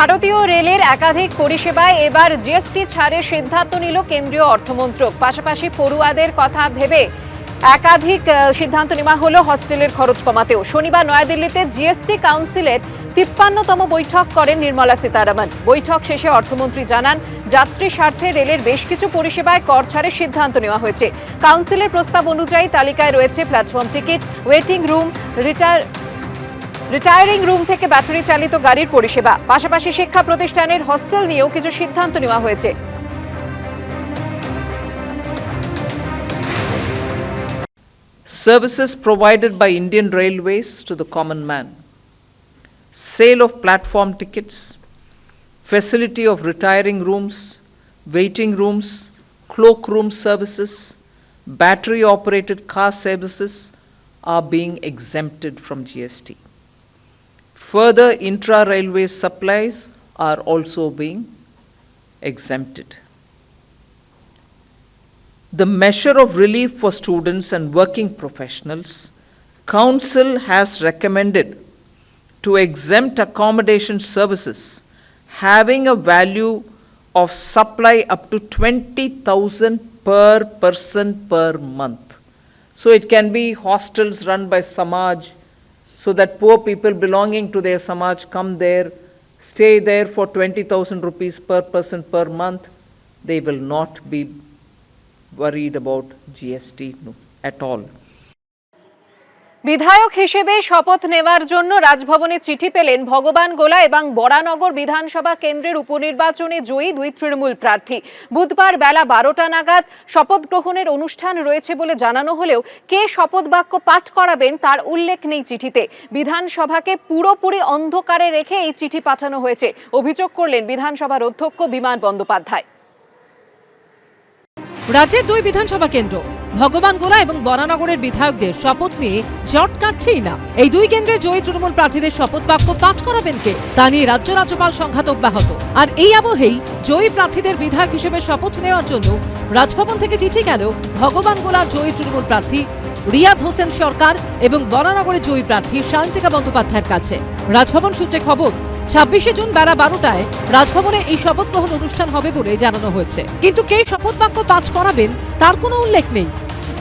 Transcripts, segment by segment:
ভারতীয় রেলের একাধিক পরিষেবায় এবার জিএসটি ছাড়ের সিদ্ধান্ত নিল কেন্দ্রীয় অর্থমন্ত্রক। পাশাপাশি পড়ুয়াদের কথা ভেবে একাধিক সিদ্ধান্ত নেওয়া হলো হস্টেলের খরচ কমাতেও। শনিবার নয়াদিল্লিতে জিএসটি কাউন্সিলের তিপ্পান্নতম বৈঠক করেন নির্মলা সীতারামন। বৈঠক শেষে অর্থমন্ত্রী জানান, যাত্রী স্বার্থে রেলের বেশ কিছু পরিষেবায় কর ছাড়ের সিদ্ধান্ত নেওয়া হয়েছে। কাউন্সিলের প্রস্তাব অনুযায়ী তালিকায় রয়েছে platform ticket, waiting room retire retiring room থেকে ব্যাটারি চালিত গাড়ির পরিষেবা পাশাপাশি শিক্ষা প্রতিষ্ঠানের হস্টেল নিয়েও কিছু সিদ্ধান্ত নেওয়া হয়েছে Services provided by Indian Railways to the common man. Sale of platform tickets. Facility of retiring rooms, waiting rooms, cloakroom services, battery operated car services are being exempted from GST. Further intra railway supplies are also being exempted. The measure of relief for students and working professionals, Council has recommended to exempt accommodation services having a value of supply up to 20,000 per person per month. So it can be hostels run by Samaj, so that poor people belonging to their Samaj come there, stay there for 20,000 rupees per person per month. They will not be worried about GST at all. বিধায়ক হিসেবে শপথ নেওয়ার জন্য রাজভবনে চিঠি পেলেন ভগবান গোলা এবং বরানগর বিধানসভা কেন্দ্রের উপনির্বাচনে জয়ী দুই তৃণমূল প্রার্থী। বুধবার বেলা বারোটা নাগাদ শপথ গ্রহণের অনুষ্ঠান রয়েছে বলে জানানো হলেও কে শপথ বাক্য পাঠ করাবেন তার উল্লেখ নেই চিঠিতে। বিধানসভাকে পুরোপুরি অন্ধকারে রেখে এই চিঠি পাঠানো হয়েছে। অভিযোগ করলেন বিধানসভার অধ্যক্ষ বিমান বন্দ্যোপাধ্যায়। রাজ্যের দুই বিধানসভা কেন্দ্র, ভগবান গোলা এবং বরানগরের বিধায়কদের শপথ নিয়ে জট কাটছেই না। এই দুই কেন্দ্রে জয়ী তৃণমূল প্রার্থীদের শপথ বাক্য পাঠ করাবেন কে? তা নিয়ে রাজ্য রাজ্যপাল সংঘাত অব্যাহত। আর এই আবহেই জয়ী প্রার্থীদের বিধায়ক হিসেবে শপথ নেওয়ার জন্য রাজভবন থেকে চিঠি গেল ভগবান গোলার জয়ী তৃণমূল প্রার্থী রিয়াদ হোসেন সরকার এবং বরানগরের জয়ী প্রার্থী শান্তিকা বন্দ্যোপাধ্যায়ের কাছে। রাজভবন সূত্রে খবর ছাব্বিশে জুন বেলা বারোটায় রাজভবনে এই শপথ গ্রহণ অনুষ্ঠান হবে বলে জানানো হয়েছে। কিন্তু কে শপথ বাক্য পাঠ করাবেন তার কোনো উল্লেখ নেই।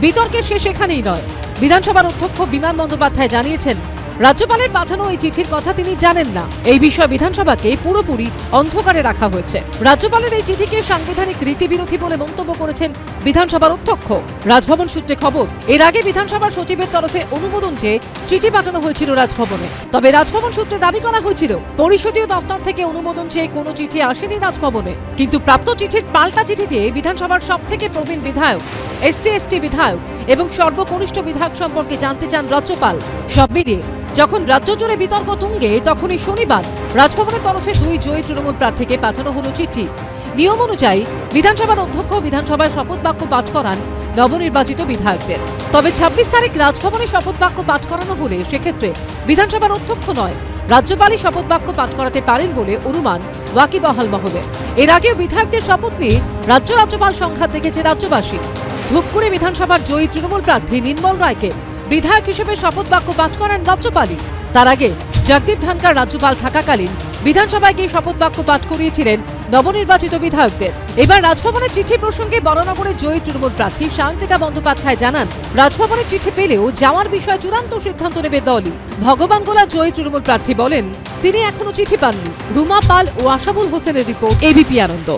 বিতর্কের শেষ এখানেই নয়। বিধানসভার অধ্যক্ষ বিমান বন্দ্যোপাধ্যায় জানিয়েছেন, রাজ্যপালের পাঠানো এই চিঠির কথা তিনি জানেন না। এই বিষয়ে বিধানসভাকে পুরোপুরি অন্ধকারে রাখা হয়েছে। রাজ্যপালের এই চিঠিকে সাংবিধানিক রীতিবিরোধী বলে মন্তব্য করেছেন বিধানসভার অধ্যক্ষ। রাজভবন সূত্রে খবর, এর আগে বিধানসভার সচিবের তরফে অনুমোদন চেয়ে চিঠি পাঠানো হয়েছিল রাজভবনে। তবে রাজভবন সূত্রে দাবি করা হয়েছিল, পরিষদীয় দপ্তর থেকে অনুমোদন চেয়ে কোনো চিঠি আসেনি রাজভবনে। কিন্তু প্রাপ্ত চিঠির পাল্টা চিঠি দিয়ে বিধানসভার সব থেকে প্রবীণ বিধায়ক, এসসি, এসটি বিধায়ক এবং সর্বকনিষ্ঠ বিধায়ক সম্পর্কে জানতে চান রাজ্যপাল। সব মিলিয়ে, যখন রাজ্য জুড়ে বিতর্ক তুঙ্গে, তখনই শনিবার রাজভবনের তরফে দুই জয়ী তৃণমূল প্রার্থীকে পাঠানো হলো চিঠি। নিয়ম অনুযায়ী বিধানসভার অধ্যক্ষ বিধানসভায় শপথ বাক্য পাঠ করান নবনির্বাচিত বিধায়কদের। তবে ছাব্বিশ তারিখ রাজভবনে শপথ বাক্য পাঠ করানো হলে সেক্ষেত্রে বিধানসভার অধ্যক্ষ নয়, রাজ্যপালই শপথ বাক্য পাঠ করাতে পারেন বলে অনুমান ওয়াকিবহাল মহলে। এর আগেও বিধায়কদের শপথ নিয়ে রাজ্য রাজ্যপাল সংঘাত দেখেছে রাজ্যবাসী। ধূপগুড়ি বিধানসভার জয়ী তৃণমূল প্রার্থী নির্মল রায়কে বিধায়ক হিসেবে শপথ বাক্য পাঠ করান রাজ্যপালই। তার আগে জগদীপ ধানকার রাজ্যপাল থাকাকালীন বিধানসভায় গিয়ে শপথ বাক্য পাঠ করিয়েছিলেন নবনির্বাচিত বিধায়কদের। এবার রাজভবনের চিঠি প্রসঙ্গে বরানগরের জয়ী তৃণমূল প্রার্থী সায়ন্তিকা বন্দ্যোপাধ্যায় জানান রাজভবনের চিঠি পেলেও যাওয়ার বিষয়ে চূড়ান্ত সিদ্ধান্ত নেবে দলই। ভগবান গোলা জয়ী তৃণমূল প্রার্থী বলেন, তিনি এখনও চিঠি পাননি। রুমা পাল ও আশাবুল হোসেনের রিপোর্ট, এবিপি আনন্দ।